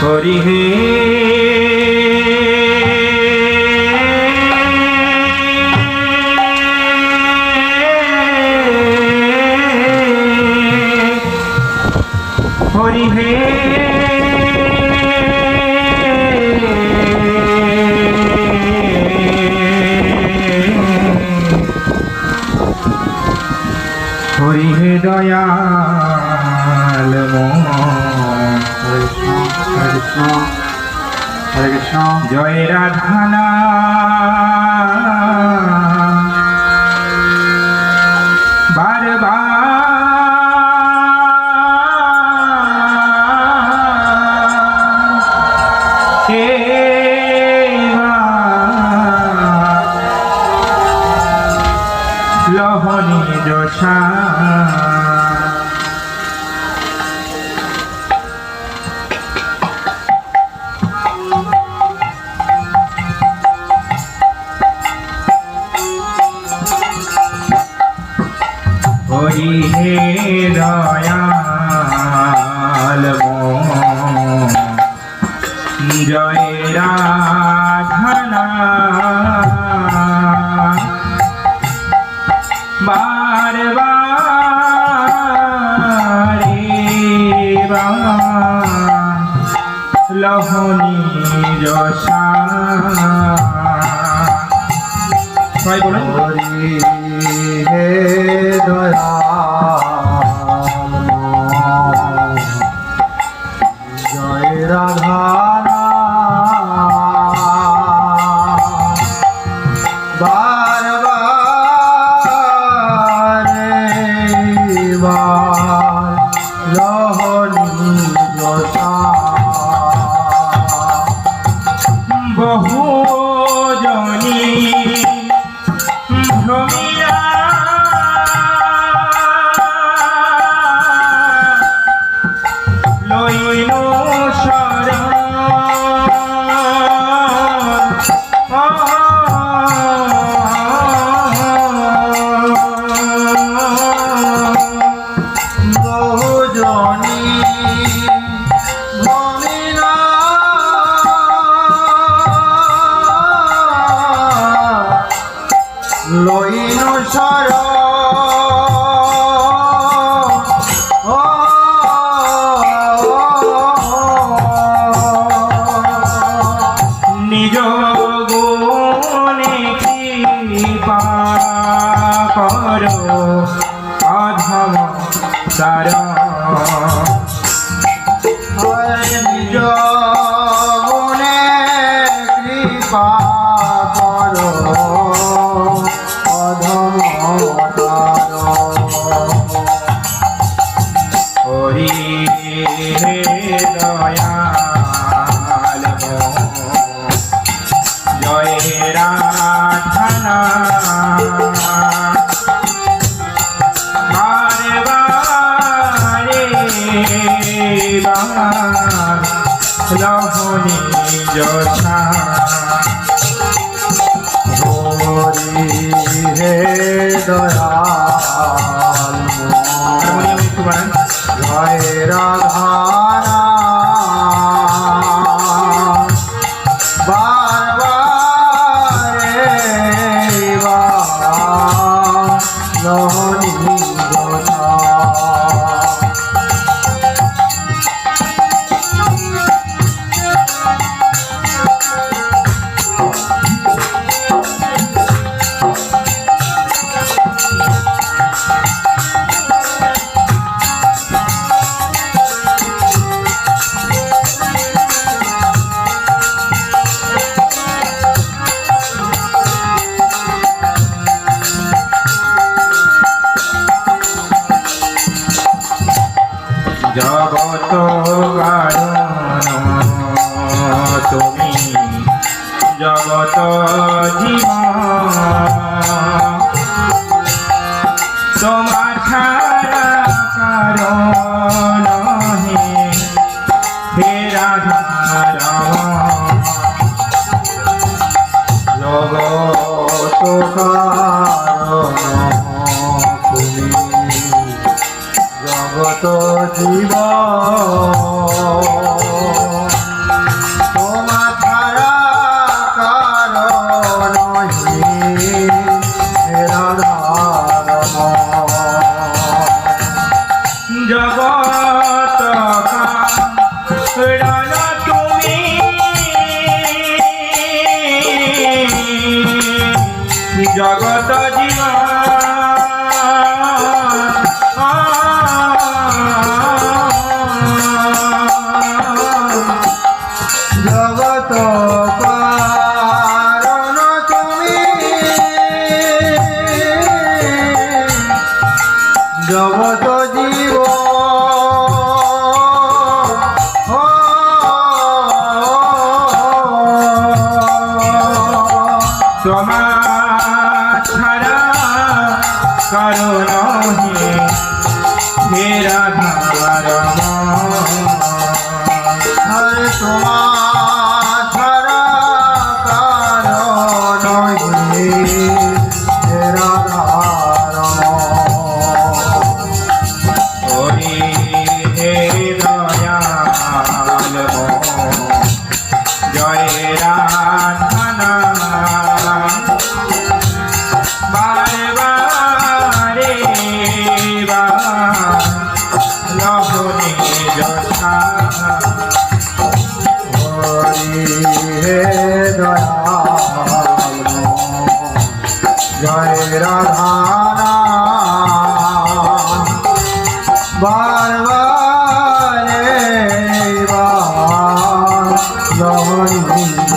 হরি হে সারা বলুন হরি হে রাধনা হরি বৃন্দ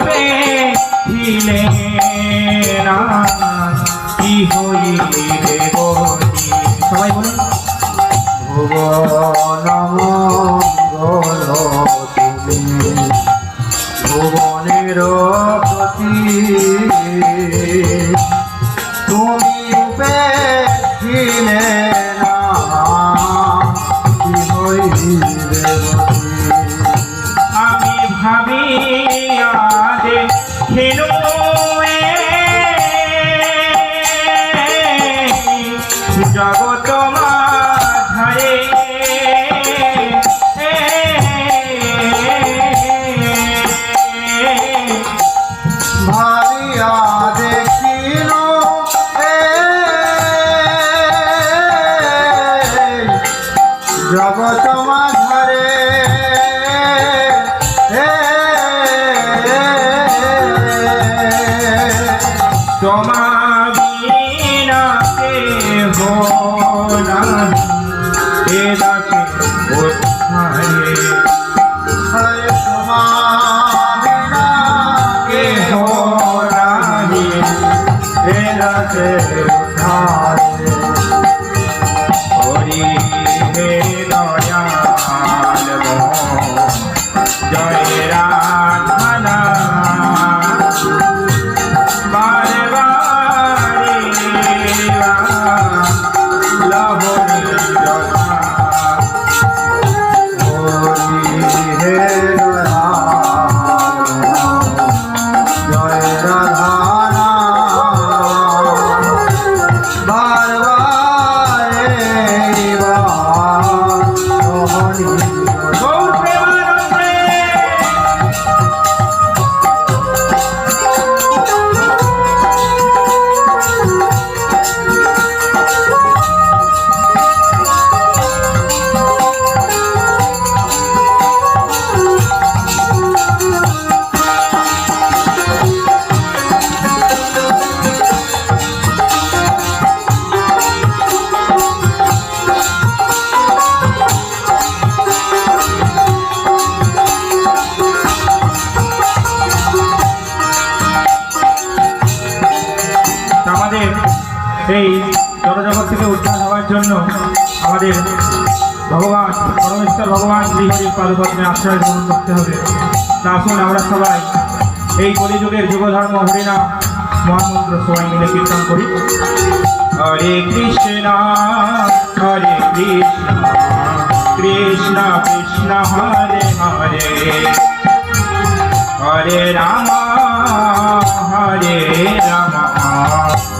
রূপে হিলে না। কি হইলি রে সবাই বলুন ভুবন মঙ্গল ভুবনের প্রতি এই জনজগৎ থেকে উদ্ধার হওয়ার জন্য আমাদের ভগবান, পরমেশ্বর ভগবান শ্রীহরি পাদপদ্মে আশ্রয় গ্রহণ করতে হবে। তা আসুন আমরা সবাই এই কলিযুগের যুগধর্ম হরিনাম মহামন্ত্র সবাই মিলে কীর্তন করি। হরে কৃষ্ণ হরে কৃষ্ণ কৃষ্ণ কৃষ্ণ, হরে হরে। হরে রাম হরে রাম।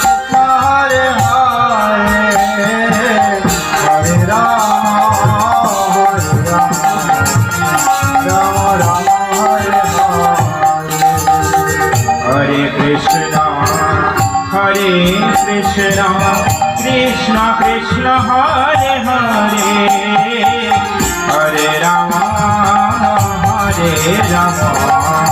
হরে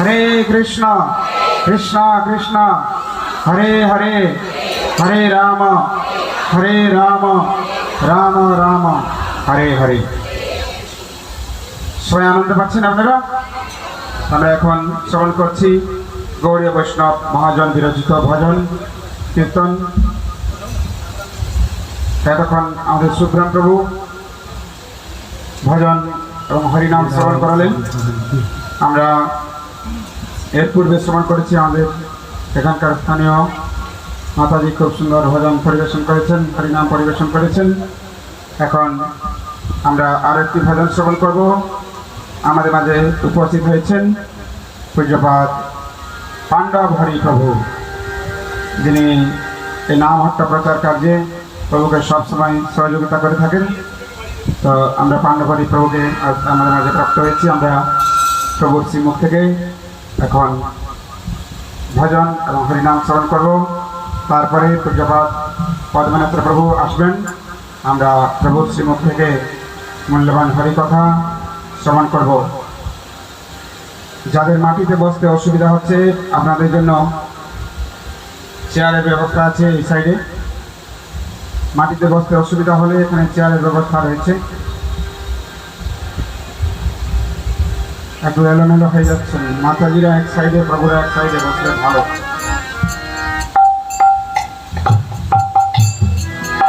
হরে কৃষ্ণ কৃষ্ণ কৃষ্ণ। হরে হরে হরে রাম হরে রাম রাম রাম। হরে হরে। সবাই আনন্দ পাচ্ছেন আপনারা? আমরা এখন শ্রবণ করছি গৌরীয় বৈষ্ণব মহাজন বিরচিত ভজন, কীর্তন। এতক্ষণ আমাদের সুগ্রাম প্রভু ভজন এবং হরিনাম শ্রবণ করালেন। আমরা এর পূর্বে শ্রবণ করেছি আমাদের এখানকার স্থানীয় মাতাজি খুব সুন্দর ভজন পরিবেশন করেছেন, হরিনাম পরিবেশন করেছেন। এখন আমরা আর একটি ভজন শ্রবণ করব। আমাদের মাঝে উপস্থিত হয়েছেন পূজ্যপাত পাণ্ডব হরি প্রভু যিনি এই নাম হত্যা প্রচার কার্যে প্রভুকে সবসময় সহযোগিতা করে থাকেন। তো আমরা পাণ্ডবরী প্রভুকে আমাদের মাঝে প্রাপ্ত হয়েছি। আমরা প্রভুর শ্রীমুখ থেকে এখন ভজন এবং হরিনাম স্মরণ করব। তারপরে পূজ্যপাত পদ্মনাথ প্রভু আসবেন। আমরা প্রভুর শ্রীমুখ থেকে মূল্যবান হরিকথা শ্রবণ করব। যাদের মাটিতে বসতে অসুবিধা হচ্ছে, আপনাদের জন্য চেয়ারের ব্যবস্থা আছে এই সাইডে। মাটিতে বসতে অসুবিধা হলে এখানে চেয়ারের ব্যবস্থা রয়েছে। একটু এলোমেলো হয়ে যাচ্ছে। মাতাজিরা এক সাইডে প্রভুরা এক সাইডে বসলে ভালো।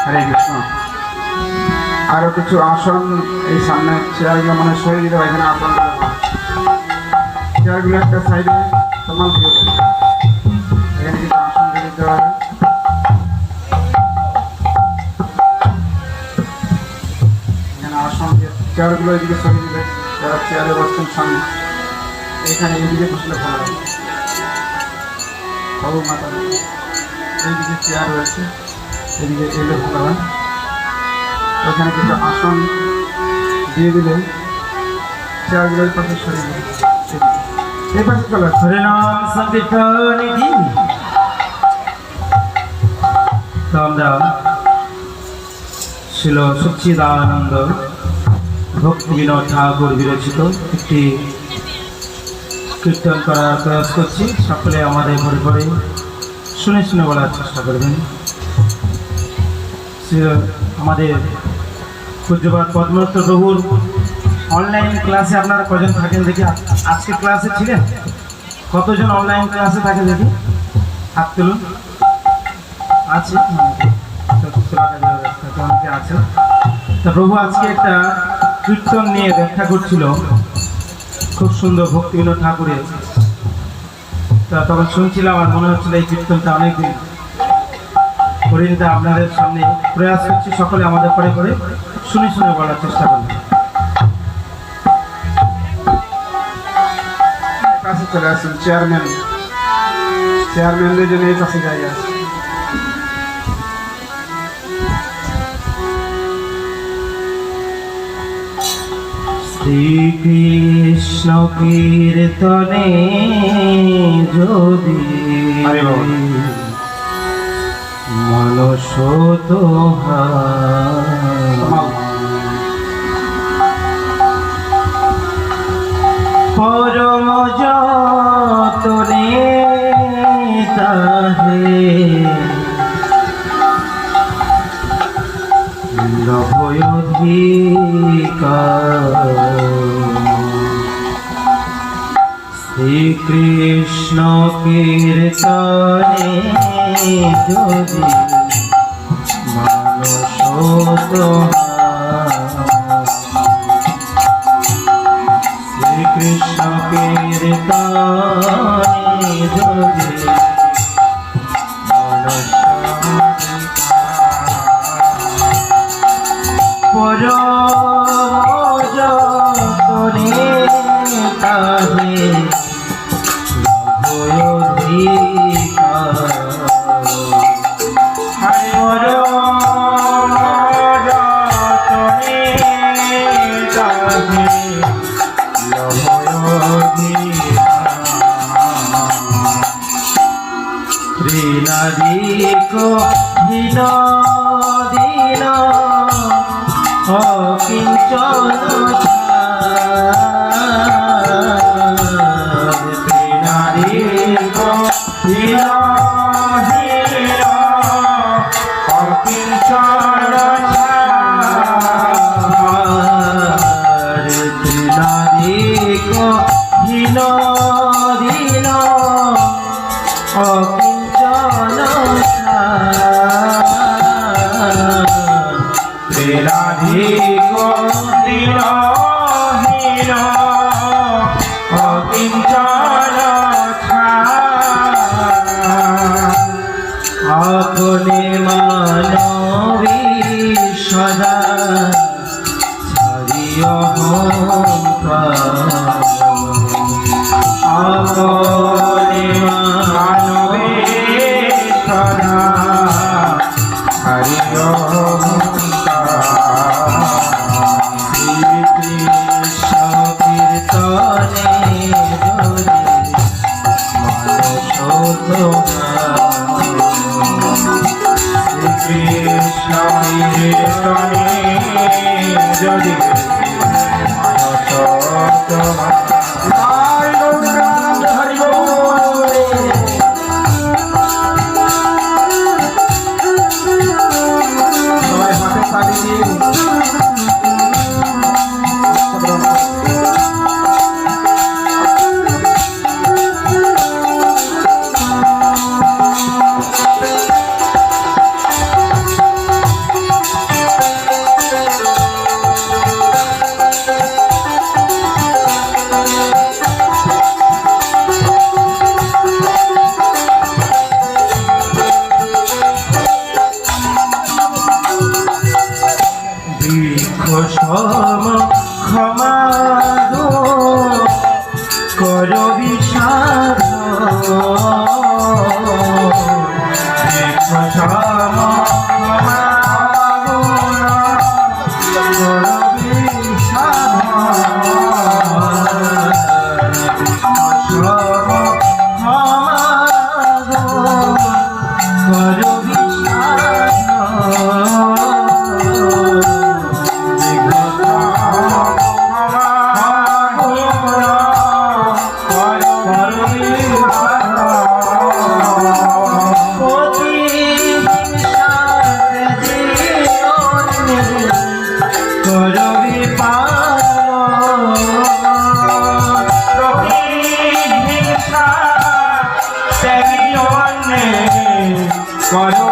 হরে কৃষ্ণ। আরও কিছু আসন এই সামনে চেয়ারগুলো মানে সরিয়ে দিতে হবে, এখানে আসন চেয়ারগুলো একটা সাইডে দিয়ে এখানে কিছু আসন দিয়ে দিতে হবে। এখানে আসন দিয়ে চেয়ারগুলো এদিকে সরিয়ে দিলে যারা চেয়ারে বসছেন সামনে এখানে এদিকে বসলে ভালো হবে বাবু, মাতা এইদিকে চেয়ার রয়েছে এদিকে এলে ভালো হয়। ওখানে কিছু আসন দিয়ে দিলে চেয়ারগুলোর পাশে সরিয়ে দিলে। এই পাশে চলে। হরিনাম তো আমরা ছিল সচ্চিদানন্দ। ঠাকুর বিরচিত একটি কীর্তন করার প্রয়াস করছি। সকলে আমাদের ঘরে ঘরে শুনে শুনে বলার চেষ্টা করবেন। আমাদের পূজ্যপাত পদ্মনাথ প্রভুর অনলাইন ক্লাসে আপনারা কজন থাকেন দেখি? আজকে ক্লাসে ছিলেন? কতজন অনলাইন ক্লাসে থাকে দেখি? হাত তুলুন। আছে? অনেকে আছে। তা প্রভু আজকে একটা কীর্তন নিয়ে ব্যাখ্যা করছিল। খুব সুন্দর ভক্তি বিনোদ ঠাকুরের। তা তখন শুনছিলাম আর মনে হচ্ছিল এই কীর্তনটা অনেকদিন। নিতে আপনাদের সামনে প্রয়াস করছি সকলে আমাদের পরে করে শুনে শুনে বলার চেষ্টা করবেন চেয়ারম্যান চেয়ারম্যানদের জন্য এই পাশে জায়গা আছে। শ্রীকৃষ্ণ কীর্তনে যদি। মনস পরম যতনে তাহে শ্রীকৃষ্ণ কীর্তনে শ্রীকৃষ্ণ কীর্তনে যদি কৃষ্ণ বৃক্ষ সম ক্ষমা করবি